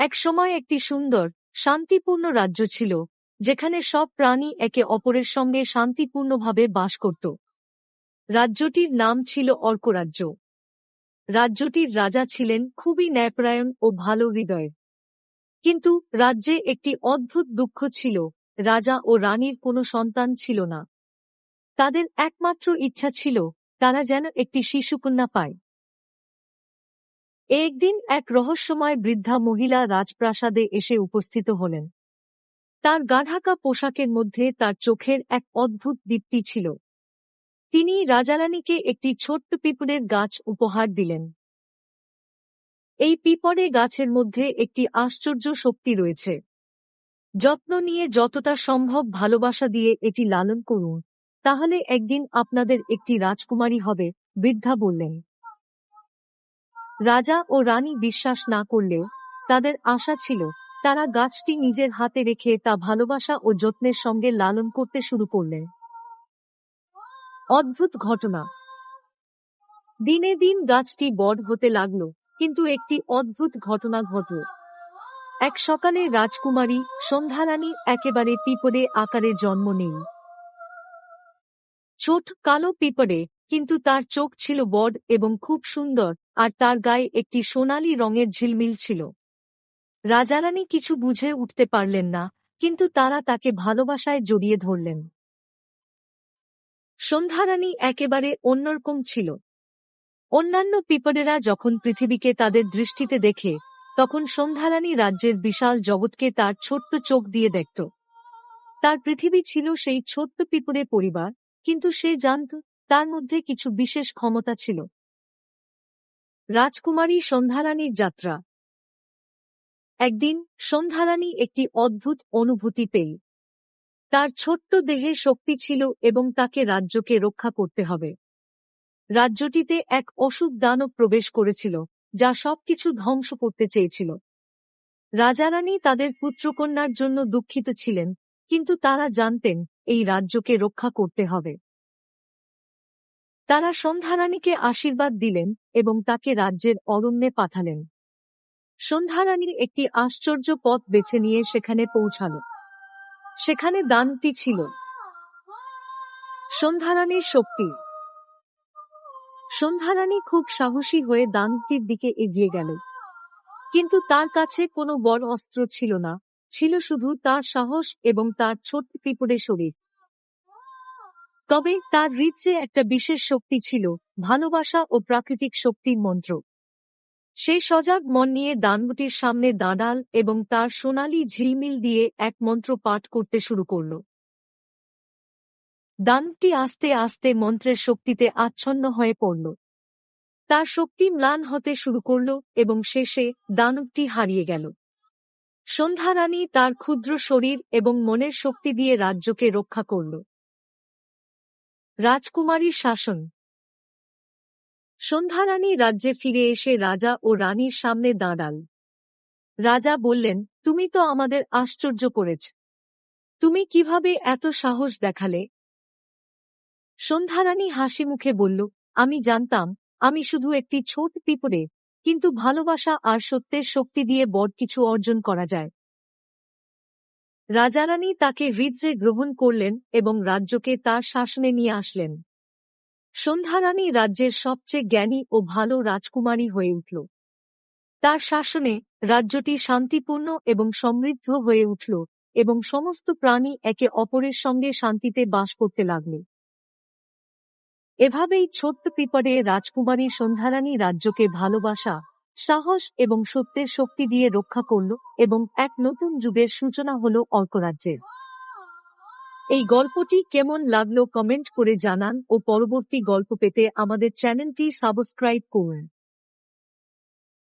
এক সময় একটি সুন্দর, শান্তিপূর্ণ রাজ্য ছিল, যেখানে সব প্রাণী একে অপরের সঙ্গে শান্তিপূর্ণভাবে বাস করত। রাজ্যটির নাম ছিল অর্করাজ্য। রাজ্যটির রাজা ছিলেন খুবই ন্যায়প্রায়ণ ও ভালো হৃদয়ের। কিন্তু রাজ্যে একটি অদ্ভুত দুঃখ ছিল, রাজা ও রানীর কোনো সন্তান ছিল না। তাদের একমাত্র ইচ্ছা ছিল, তারা যেন একটি শিশুকন্যা পায়। একদিন এক রহস্যময় বৃদ্ধা মহিলা রাজপ্রাসাদে এসে উপস্থিত হলেন। তার গাঢ়াকা পোশাকের মধ্যে তার চোখের এক অদ্ভুত দীপ্তি ছিল। তিনি রাজারানীকে একটি ছোট্ট পিঁপড়ের গাছ উপহার দিলেন। এই পিপড়ে গাছের মধ্যে একটি আশ্চর্য শক্তি রয়েছে। যত্ন নিয়ে যতটা সম্ভব ভালোবাসা দিয়ে এটি লালন করুন, তাহলে একদিন আপনাদের একটি রাজকুমারী হবে, বৃদ্ধা বললেন। রাজা ও রানী বিশ্বাস না করলেও তাদের আশা ছিল, তারা গাছটি নিজের হাতে রেখে তা ভালোবাসা ও যত্নের সঙ্গে লালন করতে শুরু করলেন। অদ্ভুত ঘটনা। দিনে দিন গাছটি বড় হতে লাগল, কিন্তু একটি অদ্ভুত ঘটনা ঘটল। এক সকালে রাজকুমারী, সন্ধ্যারানী একেবারে পিপড়ে আকারে জন্ম নেই ছোট কালো পিপড়ে কিন্তু তার চোখ ছিল বড় এবং খুব সুন্দর, আর তার গায়ে একটি সোনালি রঙের ঝিলমিল ছিল। রাজারানী কিছু বুঝে উঠতে পারলেন না, কিন্তু তারা তাকে ভালোবাসায় জড়িয়ে ধরলেন। সন্ধ্যারানী একেবারে অন্যরকম ছিল। অন্যান্য পিপড়েরা যখন পৃথিবীকে তাদের দৃষ্টিতে দেখে, তখন সন্ধ্যারানী রাজ্যের বিশাল জগৎকে তার ছোট্ট চোখ দিয়ে দেখত। তার পৃথিবী ছিল সেই ছোট্ট পিঁপড়ে পরিবার, কিন্তু সে জানত তার মধ্যে কিছু বিশেষ ক্ষমতা ছিল। রাজকুমারী সন্ধ্যারানীর যাত্রা। একদিন সন্ধ্যারানী একটি অদ্ভুত অনুভূতি পেল। তার ছোট্ট দেহে শক্তি ছিল এবং তাকে রাজ্যকে রক্ষা করতে হবে। রাজ্যটিতে এক অসুখ দানব প্রবেশ করেছিল, যা সবকিছু ধ্বংস করতে চেয়েছিল। রাজারানী তাদের পুত্রকন্যার জন্য দুঃখিত ছিলেন, কিন্তু তারা জানতেন, এই রাজ্যকে রক্ষা করতে হবে। তারা সন্ধ্যারানীকে আশীর্বাদ দিলেন এবং তাকে রাজ্যের অরণ্যে পাঠালেন। সন্ধ্যারানীর একটি আশ্চর্য পথ বেছে নিয়ে সেখানে পৌঁছাল। সেখানে দানটি ছিল। সন্ধ্যারানীর শক্তি। সন্ধ্যারানী খুব সাহসী হয়ে দানটির দিকে এগিয়ে গেল। কিন্তু তার কাছে কোনো বড় অস্ত্র ছিল না, ছিল শুধু তার সাহস এবং তার ছোট্ট পিঁপড়ে শরীর। তবে তার হৃদয়ে একটা বিশেষ শক্তি ছিল, ভালোবাসা ও প্রাকৃতিক শক্তির মন্ত্র। সে সজাগ মন নিয়ে দানবটির সামনে দাঁড়াল এবং তার সোনালি ঝিলমিল দিয়ে এক মন্ত্র পাঠ করতে শুরু করল। দানবটি আস্তে আস্তে মন্ত্রের শক্তিতে আচ্ছন্ন হয়ে পড়ল। তার শক্তি ম্লান হতে শুরু করল এবং শেষে দানবটি হারিয়ে গেল। সন্ধ্যারানী তার ক্ষুদ্র শরীর এবং মনের শক্তি দিয়ে রাজ্যকে রক্ষা করল। রাজকুমারীর শাসন। সন্ধ্যারানী রাজ্যে ফিরে এসে রাজা ও রানীর সামনে দাঁড়াল। রাজা বললেন, তুমি তো আমাদের আশ্চর্য করেছ। তুমি কীভাবে এত সাহস দেখালে? সন্ধ্যারানী হাসি মুখে বলল, আমি জানতাম, আমি শুধু একটি ছোট পিঁপড়ে, কিন্তু ভালোবাসা আর সত্যের শক্তি দিয়ে বড় কিছু অর্জন করা যায়। রাজারানী তাকে হৃদয়ে গ্রহণ করলেন এবং রাজ্যকে তার শাসনে নিয়ে আসলেন। সন্ধ্যারানী রাজ্যের সবচেয়ে জ্ঞানী ও ভালো রাজকুমারী হয়ে উঠল। তার শাসনে রাজ্যটি শান্তিপূর্ণ এবং সমৃদ্ধ হয়ে উঠল এবং সমস্ত প্রাণী একে অপরের সঙ্গে শান্তিতে বাস করতে লাগল। এভাবেই ছোট্ট পিপড়ে রাজকুমারী সন্ধ্যারানী রাজ্যকে ভালোবাসা সাহস এবং সত্যের শক্তি দিয়ে রক্ষা করল এবং এক নতুন যুগের সূচনা হল অর্করাজ্যের এই গল্পটি কেমন লাগল কমেন্ট করে জানান ও পরবর্তী গল্প পেতে আমাদের চ্যানেলটি সাবস্ক্রাইব করুন।